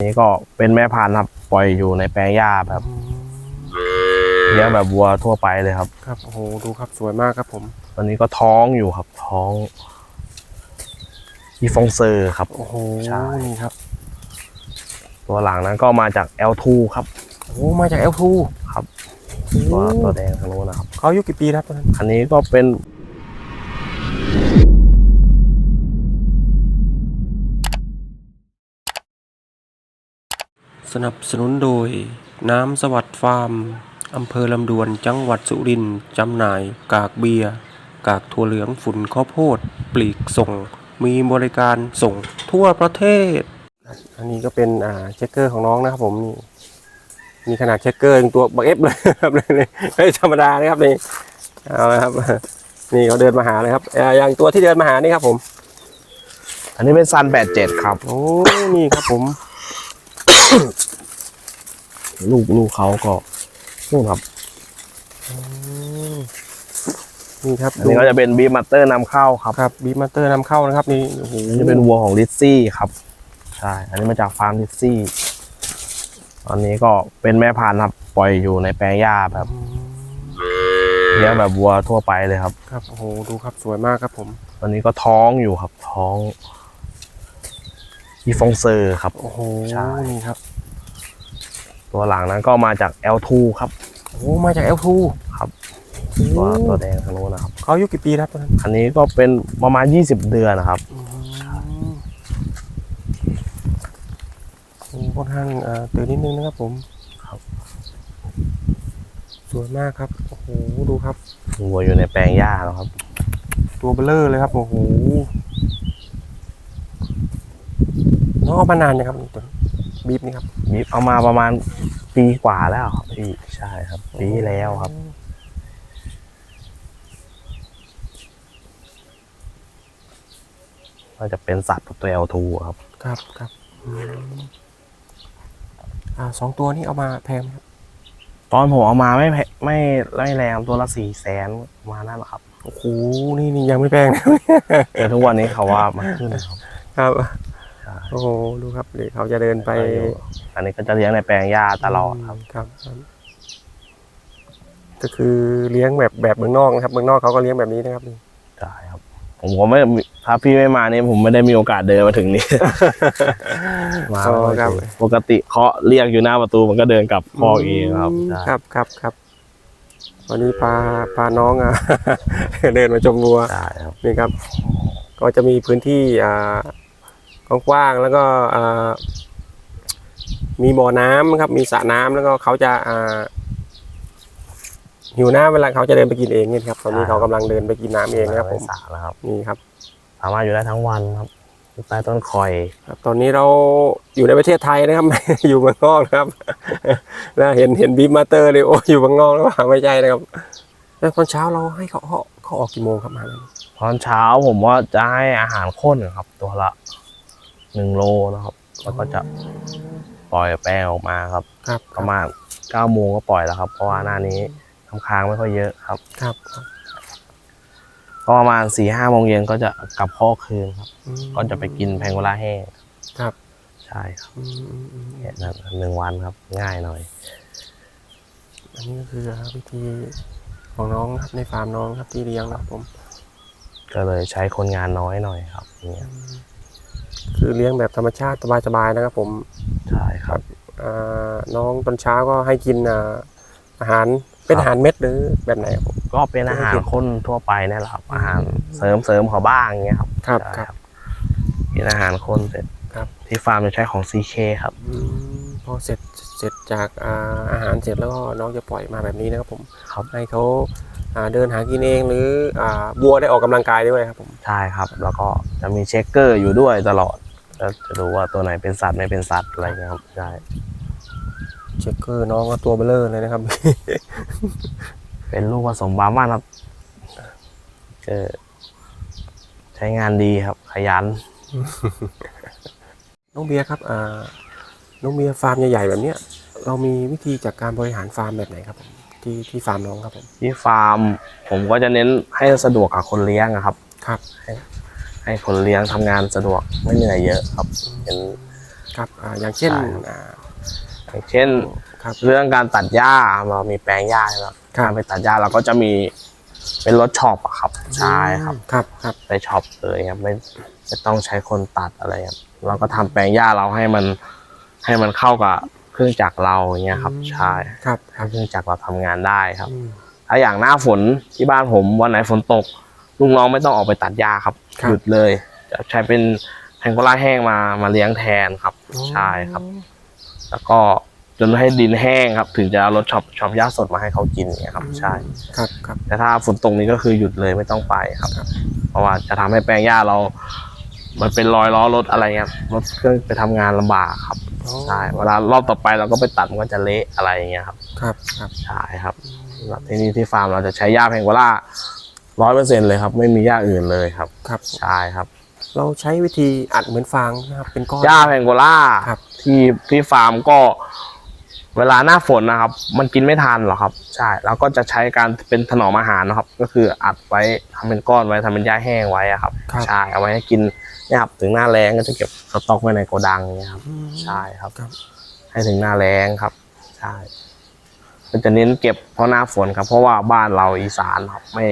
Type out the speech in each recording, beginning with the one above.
นี่ก็เป็นแม่พันธุ์ครับปล่อยอยู่ในแปลงหญ้าแบบเลี้ยงแบบวัวทั่วไปเลยครับ ครับโอ้โหดูครับสวยมากครับผมตอนนี้ก็ท้องอยู่ครับ ท้องอีฟองเซอร์ครับ โอ้โหใช่นี่ครับ ตัวหลังนั้นก็มาจาก L2 ครับโอ้โหมาจาก L2 ครับโอ้ตัวตัวแดงทางโน้นนะครับเขาอายุกี่ปีครับตอนนั้นอันนี้ก็เป็น สนับสนุนโดย น้ำสวัสดิ์ฟาร์มอำเภอลำดวนจังหวัดสุรินทร์จำหน่าย กากเบียร์ กากถั่วเหลืองฝุ่นข้าวโพด ปลีกส่ง มีบริการส่งทั่วประเทศ อันนี้ก็เป็นอ่าเช็คเกอร์ของน้องนะครับผมนี่มีขนาดเช็คเกอร์ตัวบักเอฟเลยครับเลยนี่ไม่ธรรมดานะครับนี่เอาละครับ นี่เขาเดินมาหาเลยครับอ่าอย่างตัวที่เดินมาหานี่ครับผม อันนี้เป็นซัน87ครับโอ้นี่ครับผม ลูกลูกเขาก็นู่นครับนี่ครับอันนี้ก็จะเป็นบีมัตเตอร์นำเข้าครับครับบีมาสเตอร์นำเข้านะครับ นี่โอ้โหอันนี้เป็นวัวของลิซซี่ครับใช่อันนี้มาจากฟาร์มลิซซี่ตอนนี้ก็เป็นแม่พันธุ์ครับ ปล่อยอยู่ในแปลงหญ้าแบบเลี้ยงแบบวัวทั่วไปเลยครับ ครับโอ้โหดูครับสวยมากครับผม ตอนนี้ก็ท้องอยู่ครับท้อง อีฟองเซอร์ครับ โอ้โหใช่นี่ครับ ตัวหลังนั้นก็มาจาก L2 ครับโอ้มาจาก L2 ครับโอ้ตัวตัวแดงทางโน้นนะครับเขาอายุกี่ปีครับตอนนั้นอันนี้ก็เป็นประมาณ 20 เดือนนะครับโอ้ค่อนข้างอ่าตื่นนิดนึงนะครับผมครับสวยมากครับโอ้โหดูครับวัวอยู่ในแปลงหญ้าแล้วครับ ตัวเบลเลอร์เลยครับโอ้โห น้องเอามานานยังครับนี่ตัวบีบนี่ครับมีเอามาประมาณปีกว่าแล้วครับพี่ใช่ครับ ปีที่แล้วครับก็จะเป็นสัตว์ตัว L2 ครับ ครับครับอืมอ่าสองตัวนี้เอามาแพงไหมครับ ตอนผมเอามาไม่แพไม่ไม่แรงตัวละสี่แสนมานั่นแหละครับโอ้โหนี่นี่ยังไม่แพงนะแต่ทุกวันนี้เขาว่ามันขึ้นครับครับใช่โอ้โหดูครับเดี๋ยวเขาจะเดินไปอันนี้ก็จะเลี้ยงในแปลงหญ้าตลอดครับครับครับ ก็คือเลี้ยงแบบแบบเมืองนอกนะครับเมืองนอกเขาก็เลี้ยงแบบนี้นะครับใช่ครับผมก็ไม่ถ้าพี่ไม่มานี่ผมไม่ได้มีโอกาสเดินมาถึงนี่มาอ๋อไม่ครับถึงปกติเคาะเรียกอยู่หน้าประตูมันก็เดินกลับคอกเองครับใช่ครับครับครับวันนี้พาพาน้องอะเดินมาชมวัวใช่ครับนี่ครับ ก็จะมีพื้นที่อ่า กว้างๆแล้วก็อ่ามีบ่อน้ำครับ มีสระน้ำแล้วก็เขาจะอ่าหิวน้ำเวลาเขาจะเดินไปกินเองเนี่ยครับตอนนี้เขากำลังเดินไปกินน้ำเองนะครับผมสระนะครับนี่ครับ สามารถอยู่ได้ทั้งวันครับอยู่ใต้ต้นคอยครับตอนนี้เราอยู่ในประเทศไทยนะครับไม่ได้อยู่เมืองนอกนะครับนะเห็นเห็นบีมาเตอร์เลยโอ้อยู่เมืองนอกแล้วว่าไม่ใช่นะครับ แล้วตอนเช้าเราให้เขาเขาเขาออกกี่โมงครับมาแล้วตอนเช้าผมว่าจะให้อาหารข้นครับ ตัวละ หนึ่งโลนะครับ แล้วก็จะปล่อยแป้งออกมาครับ ครับประมาณเก้าโมงก็ปล่อยแล้วครับ เพราะว่าหน้านี้ทำค้างไม่ค่อยเยอะครับ ครับครับก็ประมาณสี่ห้าโมงเย็นก็จะกลับข้อกคืนครับอืมก็จะไปกินแพงโกลาแห้งครับ ใช่ครับอืมอืมอืมแค่นั้นหนึ่งวันครับ ง่ายหน่อย อันนี้ก็คือวิธีของน้องครับในฟาร์มน้องครับที่เลี้ยงนะครับผม ก็เลยใช้คนงานน้อยหน่อยครับ เนี่ย คือเลี้ยงแบบธรรมชาติสบายๆนะครับ ผมใช่ครับอ่าน้องตอนเช้าก็ให้กินอ่าอาหารเป็นครับอาหารเม็ดหรือแบบไหนครับผมก็เป็นอาหารคนทั่วไปนี่แหละครับ อาหารเสริมเสริมเขาบ้างเงี้ยครับครับใช่ครับกินอาหารคนเสร็จครับที่ฟาร์มจะใช้ของ CK ครับอืมพอเสร็จเสร็จจากอ่าอาหารเสร็จแล้วก็น้องจะปล่อยมาแบบนี้นะครับผมครับให้เขา อ่าเดินหากินเองหรืออ่าวัวได้ออกกำลังกายด้วยครับผมใช่ครับ แล้วก็จะมีเช็คเกอร์อยู่ด้วยตลอดแล้วจะดูว่าตัวไหนเป็นสัตว์ไม่เป็นสัตว์อะไรเงี้ยครับใช่เช็คเกอร์น้องก็ตัวเบลเลอร์เลยนะครับ เป็นลูกผสมบาร์มันครับเจอใช้งานดีครับ ขยัน น้องเบียร์ครับอ่าน้องเบียร์ฟาร์มใหญ่ๆแบบเนี้ยเรามีวิธีจากการบริหารฟาร์มแบบไหนครับผม ที่ที่ฟาร์มน้องครับผม ที่ฟาร์ม ผมก็จะเน้นให้สะดวกกับคนเลี้ยงอะครับ ครับให้คนเลี้ยงทำงานสะดวกไม่เหนื่อยเยอะครับเห็น ครับอ่าอย่างเช่นใช่ครับอ่า อย่างเช่นครับเรื่องการตัดหญ้าเรามีแปลงหญ้าใช่ไหมครับครับ การไปตัดหญ้าเราก็จะมีเป็นรถช็อปอะครับใช่ครับ ครับครับ ไปช็อปเลยครับไม่ไม่ต้องใช้คนตัดอะไรครับเราก็ทำแปลงหญ้าเราให้มันให้มันเข้ากับ เครื่องจักรเราอย่างเงี้ยครับใช่ครับคให้รับเครื่องจักรเราทำงานได้ครับอืมถ้าอย่างหน้าฝนที่บ้านผมวันไหนฝนตกลูกน้องไม่ต้องออกไปตัดหญ้าครับครับหยุดเลย จะใช้เป็นแพงโกล่าแห้งมามาเลี้ยงแทนครับใช่ครับ แล้วก็จนให้ดินแห้งครับ ถึงจะเอารถช็อปช็อปหญ้าสดมาให้เขากินเนี่ยครับ ใช่ครับครับ แต่ถ้าฝนตกนี้ก็คือหยุดเลยไม่ต้องไปครับครับเพราะว่าจะทำให้แปลงหญ้าเรา มันเป็นรอยล้อรถอะไรเงี้ยรถเครื่องไปทำงานลำบากครับ ใช่เวลารอบต่อไปเราก็ไปตัดมันก็จะเละอะไรอย่างเงี้ยครับ ครับครับใช่ครับแล้วที่นี่ที่ฟาร์มเราจะใช้หญ้าแพงกว่าล่าร้อยเปอร์เซ็นเลยครับ ไม่มีหญ้าอื่นเลยครับครับใช่ครับ เราใช้วิธีอัดเหมือนฟางนะครับเป็นก้อนหญ้าแพงโกล่าครับที่ที่ฟาร์มก็ เวลาหน้าฝนนะครับ มันกินไม่ทันหรอกครับ ใช่เราก็จะใช้การเป็นถนอมอาหารนะครับ ก็คืออัดไว้ทำเป็นก้อนไว้ทำเป็นหญ้าแห้งไว้อะครับครับ ใช่เอาไว้ให้กินเนี่ยครับถึงหน้าแรงก็จะเก็บสต็อกไว้ในโกดังเนี่ยครับอืมใช่ครับ ครับ ให้ถึงหน้าแรงครับ ใช่ก็จะเน้นเก็บเพราะหน้าฝนครับ เพราะว่าบ้านเราอีสานครับไม่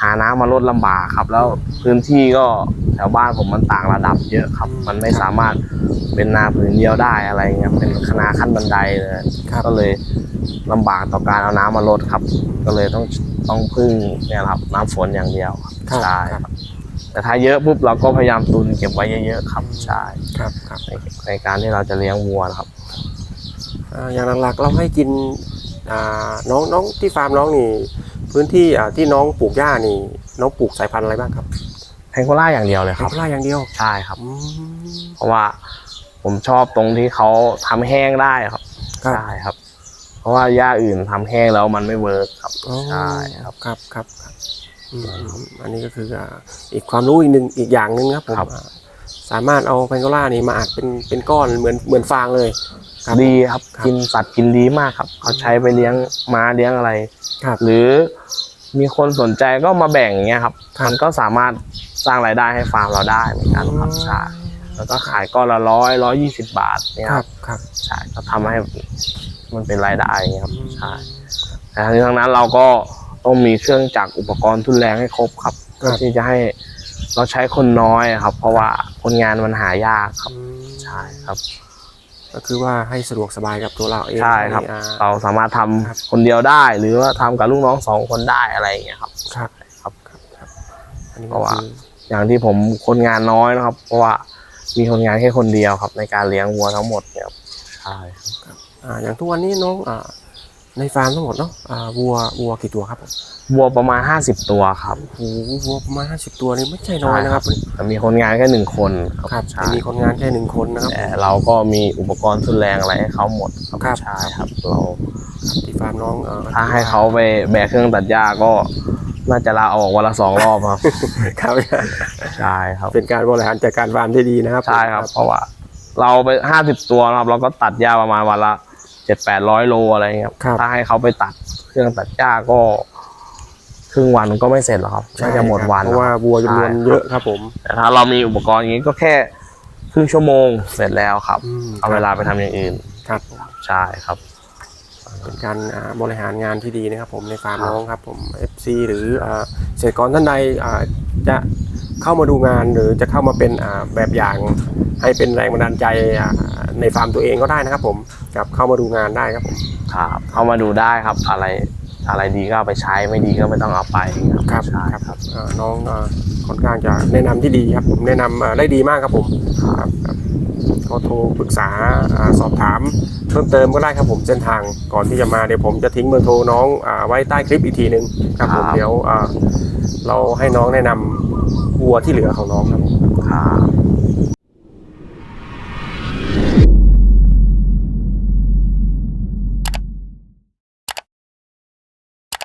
หาน้ำมาลดลำบากครับ แล้วพื้นที่ก็แถวบ้านผมมันต่างระดับเยอะครับ มันไม่สามารถเป็นนาผืนเดียวได้อะไรเงี้ยเป็นคณะขั้นบันไดเลยครับก็เลยลำบากต่อการเอาน้ำมาลดครับ ก็เลยต้องต้องพึ่งเนี่ยครับ น้ำฝนอย่างเดียวครับครับใช่ครับครับแต่ถ้าเยอะปุ๊บเราก็พยายามตุนเก็บไว้เยอะๆครับใช่ครับครับในในการที่เราจะเลี้ยงวัวนะครับอ่าอย่างหลักๆเราให้กินอ่าน้องน้องที่ฟาร์มน้องนี่ พื้นที่อ่าที่น้องปลูกหญ้านี่ น้องปลูกสายพันธุ์อะไรบ้างครับแพงโกล่าอย่างเดียวเลยคครัรับบไร่อย่างเดียวใช่ครับ อืม เพราะว่าผมชอบตรงที่เขาทำแห้งได้ครับครับ ใช่ครับ เพราะว่าหญ้าอื่นทำแห้งแล้วมันไม่เวิร์กครับอ๋อใช่ครับ ครับครับครับอืมอืมอันนี้ก็คืออ่าอีกความรู้อีกหนึ่งอีกอย่างหนึ่งครับผมครับ อ่าสามารถเอาแพงโกล่านี่มาอัดเป็นเป็นก้อนเหมือนเหมือนฟางเลย ครับดีครับ ครับกินสัตว์กินดีมากครับเขาใช้ไปเลี้ยงม้าเลี้ยงอะไรครับหรือมีคนสนใจก็มาแบ่งเงี้ยครับครับ มันก็สามารถสร้างรายได้ให้ฟาร์มเราได้เหมือนกันครับใช่แล้วก็ขายก้อนละร้อยร้อยยี่สิบบาทเนี่ยคครัรับบครับใช่ก็ทำให้มันเป็นรายได้อย่างเงี้ยครับอืมใช่แต่ทั้งนี้ทั้งนั้นเราก็ต้องมีเครื่องจักรอุปกรณ์ทุนแรงให้ครบครับเพื่อที่จะให้เราใช้คนน้อยครับ เพราะว่าคนงานมันหายากครับอืมใช่ครับ ก็คือว่าให้สะดวกสบายกับตัวเราเองใช่ครับ อ่า เราสามารถทำครับ คนเดียวได้ หรือว่าทำกับลูกน้องสองคนได้อะไรอย่างเงี้ยครับ ครับครับครับครับอันนี้เพก็ราะว่า คืออย่างที่ผมคนงานน้อยนะครับ เพราะว่ามีคนงานแค่คนเดียวครับ ในการเลี้ยงวัวทั้งหมดเนี่ยครับใช่ครับอ่าอย่างทุกวันนี้น้องอ่า ในฟาร์มทั้งหมดเนาะอ่าวัววัวกี่ตัวครับผมวัวประมาณห้าสิบตัวครับโอ้โหวัวประมาณห้าสิบตัวนี่ไม่ใช่น้อยนะครับแต่มีคนงานแค่หนึ่งคนครับใช่จะมีคนงานแค่หนึ่งคนนะครับแต่เราก็มีอุปกรณ์ทุนแรงอะไรให้เขาหมดครับครับใช่ครับเราที่ฟาร์มน้องเอ่อถ้าให้เขาไปแบกเครื่องตัดหญ้าก็น่าจะลาออกวันละสองรอบครับครับใช่ครับเป็นการบริหารจัดการฟาร์มที่ดีนะครับใช่ครับ เพราะว่า เราไปห้าสิบตัวนะครับเราก็ตัดหญ้าประมาณวันละ เจ็ดแปดร้อยโลอะไรเงี้ยครับครับถ้าให้เขาไปตัดเครื่องตัดหญ้าก็ครึ่งวันก็ไม่เสร็จหรอกครับน่าจะหมดวันเพราะว่าครับวัวจำนวนใช่เยอะครับ ผม แต่ถ้าเรามีอุปกรณ์อย่างนี้ก็แค่ครึ่งชั่วโมงเสร็จแล้วครับอืมเอาเวลาไปทำอย่างอื่นครับใช่ครับ เป็นการอ่าบริหารงานที่ดีนะครับ ผมในฟาร์มครับน้องครับ ผม FC หรืออ่าเกษตรกรท่านใดอ่าจะ เข้ามาดูงานหรือจะเข้ามาเป็นอ่าแบบอย่างให้เป็นแรงบันดาลใจอ่าในฟาร์มตัวเองก็ได้นะครับ ผมครับเข้ามาดูงานได้ครับผมครับเข้ามาดูได้ครับอะไรอะไรดีก็เอาไปใช้ไม่ดีก็ไม่ต้องเอาไปครับใช่ครับอ่าน้องอ่าค่อนข้างจะแนะนำที่ดีครับ ผมแนะนำอ่าได้ดีมากครับผมครับครับก็โทรปรึกษาอ่าสอบถามเพิ่มเติมก็ได้ครับผมเส้นทางก่อนที่จะมาเดี๋ยวผมจะทิ้งเบอร์โทรน้องอ่าไว้ใต้คลิปอีกทีหนึ่งครับผมครับเดี๋ยวอ่าเราให้น้องแนะนำ วัวที่เหลือของน้องครับผมครับ